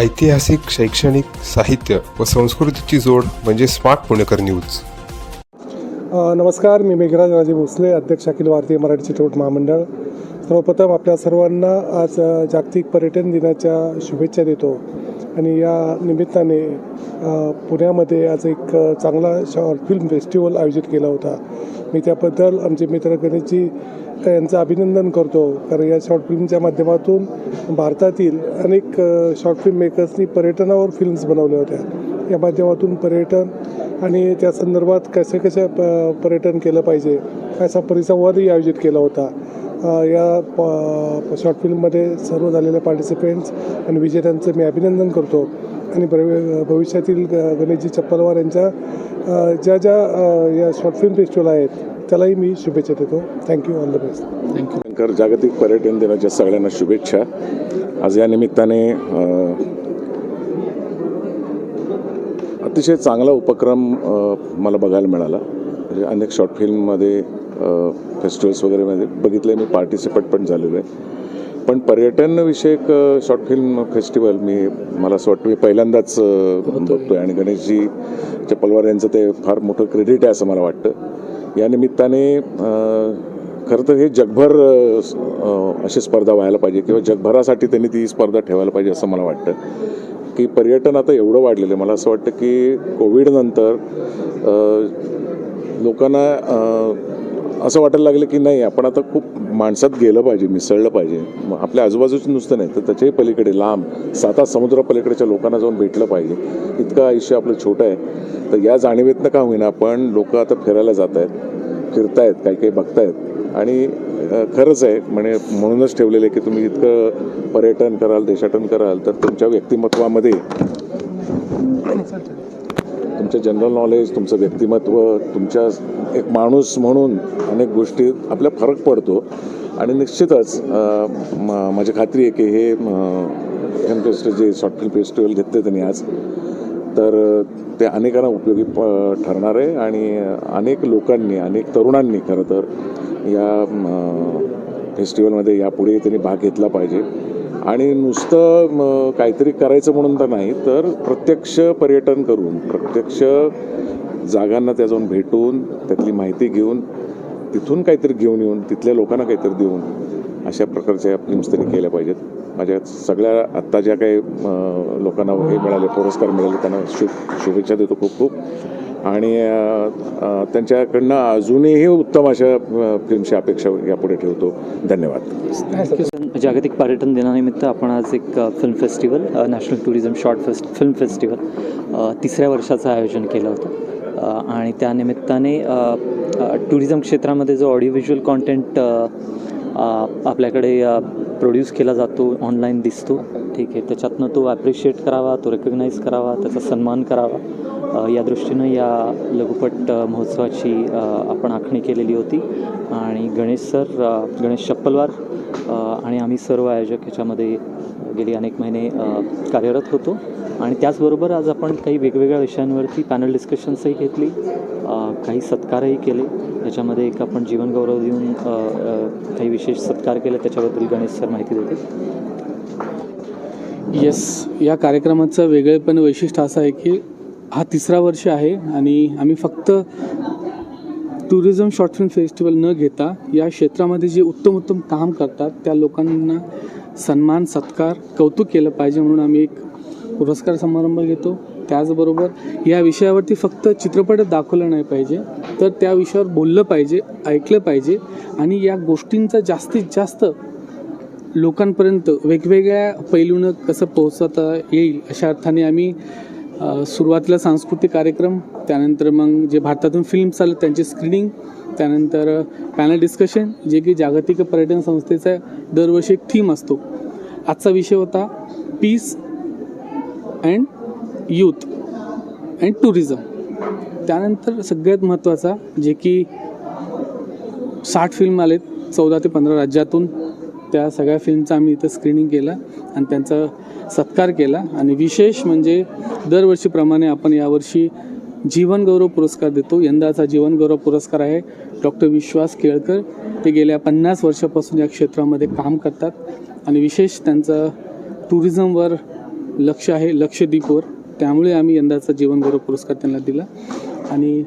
ऐतिहासिक शैक्षणिक साहित्य व संस्कृतीची जोड म्हणजे स्मार्ट पुणेकर न्यूज. नमस्कार मी मेघराज राजे भोसले अध्यक्ष अखिल भारतीय मराठी चित्रपट महामंडळ. सर्वप्रथम आपल्या सर्वांना आज जागतिक पर्यटन दिनाच्या शुभेच्छा देतो. आणि या निमित्ताने पुण्यामध्ये आज एक चांगला शॉर्ट फिल्म फेस्टिवल आयोजित केला होता. मी त्याबद्दल आमचे मित्र गणेशजी यांचं अभिनंदन करतो. कारण या शॉर्ट फिल्मच्या माध्यमातून भारतातील अनेक शॉर्ट फिल्म मेकर्सनी पर्यटनावर फिल्म्स बनवल्या होत्या. या माध्यमातून पर्यटन आणि त्या संदर्भात कसे कसे प पर्यटन केलं पाहिजे असा परिसंवादही आयोजित केला होता. या प शॉर्ट फिल्ममध्ये सर्व झालेल्या पार्टिसिपेंट्स आणि विजेत्यांचं मी अभिनंदन करतो. आणि भव भविष्यातील ग गणेशजी चप्पलवार यांच्या ज्या ज्या या शॉर्ट फिल्म फेस्टिवल आहेत त्यालाही मी शुभेच्छा देतो. Thank you all the best Shankar जागतिक पर्यटन दिनाच्या सगळ्यांना शुभेच्छा. आज या निमित्ताने अतिशय चांगला उपक्रम मला बघायला मिळाला. म्हणजे अनेक शॉर्ट फिल्ममध्ये फेस्टिवल्स वगैरेमध्ये बघितले मी पार्टिसिपेट पण झालेलो आहे. पण पर्यटनविषयक शॉर्ट फिल्म फेस्टिवल मी मला असं वाटतं मी पहिल्यांदाच बघतोय. आणि गणेशजी चप्पलवार यांचं ते फार मोठं क्रेडिट आहे असं मला वाटतं. या निमित्ताने खरं तर हे जगभर अशी स्पर्धा व्हायला पाहिजे किंवा जगभरासाठी त्यांनी ती स्पर्धा ठेवायला पाहिजे असं मला वाटतं. की पर्यटन आता एवढं वाढलेलं आहे. मला असं वाटतं की कोविडनंतर लोकांना असं वाटायला लागलं की नाही आपण आता खूप माणसात गेलं पाहिजे मिसळलं पाहिजे. मग आपल्या आजूबाजूचं नुसतं नाही तर त्याच्याही पलीकडे लांब साता समुद्रापलीकडच्या लोकांना जाऊन भेटलं पाहिजे. इतकं आयुष्य आपलं छोटं आहे. तर या जाणीवेतनं का होईना पण लोक आता फिरायला जात आहेत फिरतायत काही काही बघतायत. आणि खरंच आहे म्हणजे म्हणूनच ठेवलेलं आहे की तुम्ही इतकं पर्यटन कराल देशाटन कराल तर तुमच्या व्यक्तिमत्वामध्ये तुमचं जनरल नॉलेज तुमचं व्यक्तिमत्व तुमच्या एक माणूस म्हणून अनेक गोष्टी आपल्या फरक पडतो. आणि निश्चितच म- माझी खात्री आहे की हे फिल्म फेस्टिवल जे शॉर्ट फिल्म फेस्टिवल घेतले त्यांनी आज तर ते अनेकांना उपयोगी प ठरणार आहे. आणि अनेक लोकांनी अनेक तरुणांनी खरं तर या फेस्टिवलमध्ये यापुढे त्यांनी भाग घेतला पाहिजे. आणि नुसतं मग काहीतरी करायचं म्हणून तर नाही तर प्रत्यक्ष पर्यटन करून प्रत्यक्ष जागांना त्या जाऊन भेटून त्यातली माहिती घेऊन तिथून काहीतरी घेऊन येऊन तिथल्या लोकांना काहीतरी देऊन अशा प्रकारच्या फिल्म्स त्यांनी केल्या पाहिजेत. माझ्या सगळ्या आत्ता ज्या काही लोकांना हे मिळाले पुरस्कार मिळाले त्यांना शुभ शुभेच्छा देतो खूप खूप. आणि त्यांच्याकडनं अजूनही उत्तम अशा फिल्मची अपेक्षा यापुढे ठेवतो. धन्यवाद. जागतिक पर्यटन दिनानिमित्त आपण आज एक film festival national tourism short fest film festival तिसऱ्या वर्षाचं आयोजन केलं होतं. आणि त्यानिमित्ताने टुरिझम क्षेत्रामध्ये जो ऑडिओ व्हिज्युअल कॉन्टेंट आपल्याकडे प्रोड्यूस केला जातो ऑनलाईन दिसतो ठीक आहे. त्याच्यातनं तो ॲप्रिशिएट करावा तो रेकग्नाईज करावा त्याचा सन्मान करावा. या दृष्टीनं या लघुपट महोत्सवाची आपण आखणी केलेली होती. आणि गणेश सर गणेश चप्पलवार आणि आम्ही सर्व आयोजक ह्याच्यामध्ये गेली अनेक महिने कार्यरत होतो. आणि त्याचबरोबर आज आपण काही वेगवेगळ्या विषयांवरती पॅनल डिस्कशन्सही घेतली. काही सत्कारही केले. त्याच्यामध्ये एक आपण जीवनगौरव देऊन काही विशेष सत्कार केले. त्याच्याबद्दल गणेश सर माहिती देतील. येस या कार्यक्रमाचं वेगळेपण वैशिष्ट्य असं आहे की हा तिसरा वर्ष आहे आणि आम्ही फक्त टुरिझम शॉर्ट फिल्म फेस्टिवल न घेता या क्षेत्रामध्ये जे उत्तम उत्तम काम करतात त्या लोकांना सन्मान सत्कार कौतुक केलं पाहिजे म्हणून आम्ही एक पुरस्कार समारंभ घेतो. त्याचबरोबर या विषयावरती फक्त चित्रपट दाखवलं नाही पाहिजे तर त्या विषयावर बोललं पाहिजे ऐकलं पाहिजे आणि या गोष्टींचा जास्तीत जास्त लोकांपर्यंत वेगवेगळ्या पैलूनं कसं पोहोचवता येईल अशा अर्थाने आम्ही सुरुवातीला सांस्कृतिक कार्यक्रम त्यानंतर मग जे भारतातून फिल्म आले त्यांची स्क्रीनिंग त्यानंतर पॅनल डिस्कशन जे की जागतिक पर्यटन संस्थेचा दरवर्षी एक थीम असतो. आजचा विषय होता peace and youth and tourism त्यानंतर सगळ्यात महत्त्वाचा जे की साठ फिल्म आलेत चौदा ते पंधरा राज्यातून. त्या सगळ्या फिल्मचं आम्ही इथं स्क्रीनिंग केलं. आणि त्यांचा सत्कार केला. आणि विशेष म्हणजे दरवर्षीप्रमाणे आपण यावर्षी जीवनगौरव पुरस्कार देतो. यंदाचा जीवनगौरव पुरस्कार आहे डॉक्टर विश्वास केळकर. ते गेल्या पन्नास वर्षापासून या क्षेत्रामध्ये काम करतात. आणि विशेष त्यांचं टुरिझमवर लक्ष आहे लक्षद्वीपवर त्यामुळे आम्ही यंदाचा जीवनगौरव पुरस्कार त्यांना दिला. आणि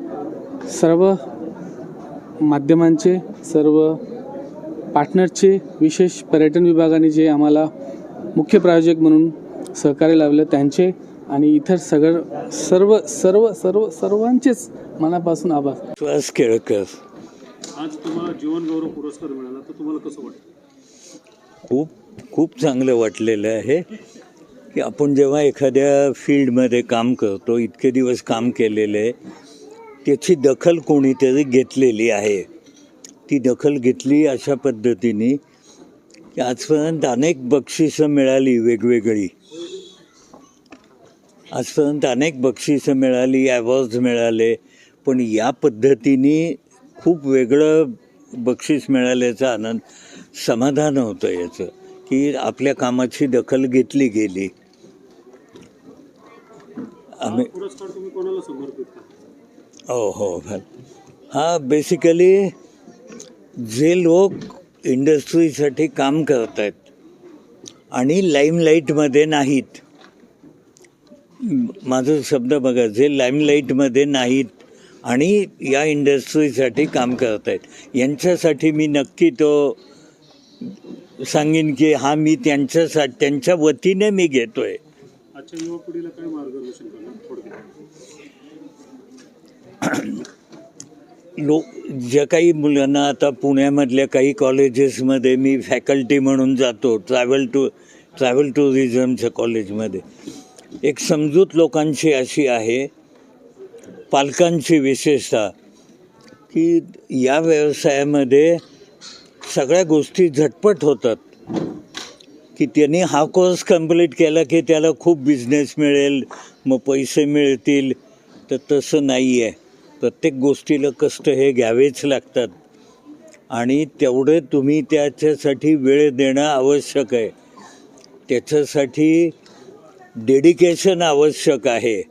सर्व माध्यमांचे सर्व पार्टनरचे विशेष पर्यटन विभागाने जे आम्हाला मुख्य प्रायोजक म्हणून सहकार्य लावलं त्यांचे आणि इतर सगळं सर्व सर्व सर्व सर्वांचेच मनापासून आभार. सुहास केळकर. आज तुम्हाला जीवन गौरव पुरस्कार मिळाला तर तुम्हाला कसं वाटतं? खूप खूप चांगलं वाटलेलं आहे की आपण जेव्हा एखाद्या फील्डमध्ये काम करतो इतके दिवस काम केलेलं आहे त्याची दखल कोणीतरी घेतलेली आहे. ती दखल घेतली अशा पद्धतीने आजपर्यंत अनेक बक्षिसं मिळाली वेगवेगळी. आजपर्यंत अनेक बक्षिसं मिळाली अवॉर्ड्स मिळाले पण या पद्धतीने खूप वेगळं बक्षीस मिळाल्याचा आनंद समाधान होतं याचं की आपल्या कामाची दखल घेतली गेली. आम्ही हो हो हा बेसिकली जे लोक इंडस्ट्रीसाठी काम करत आहेत आणि लाईमलाईटमध्ये नाहीत. माझं शब्द बघा जे लाईमलाईटमध्ये नाहीत आणि या इंडस्ट्रीसाठी काम करत आहेत यांच्यासाठी मी नक्की तो सांगेन की हा मी त्यांच्यासाठी त्यांच्या वतीने मी घेतोय. आजच्या युवा पिढीला काय मार्गदर्शन लो ज्या काही मुलांना आता पुण्यामधल्या काही कॉलेजेसमध्ये मी फॅकल्टी म्हणून जातो ट्रॅव्हल टू ट्रॅव्हल टुरिझमच्या कॉलेजमध्ये एक समजूत लोकांची अशी आहे पालकांची विशेषतः की या व्यवसायामध्ये सगळ्या गोष्टी झटपट होतात. की त्यांनी हा कोर्स कंप्लीट केला की त्याला खूप बिझनेस मिळेल मग पैसे मिळतील तर तसं नाही आहे प्रत्येक गोष्टीला कष्ट हे घ्यावेच लागतात. आणि तेवढे तुम्ही त्याच्यासाठी वेळ देणं आवश्यक आहे. त्याच्यासाठी डेडिकेशन आवश्यक आहे.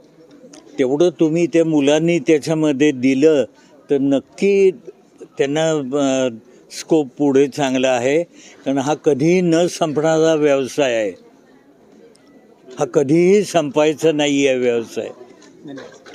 तेवढं तुम्ही त्या मुलांनी त्याच्यामध्ये दिलं तर नक्की त्यांना स्कोप पुढे चांगला आहे. कारण हा कधीही न संपणारा व्यवसाय आहे. हा कधीही संपायचा नाही आहे व्यवसाय. धन्यवाद.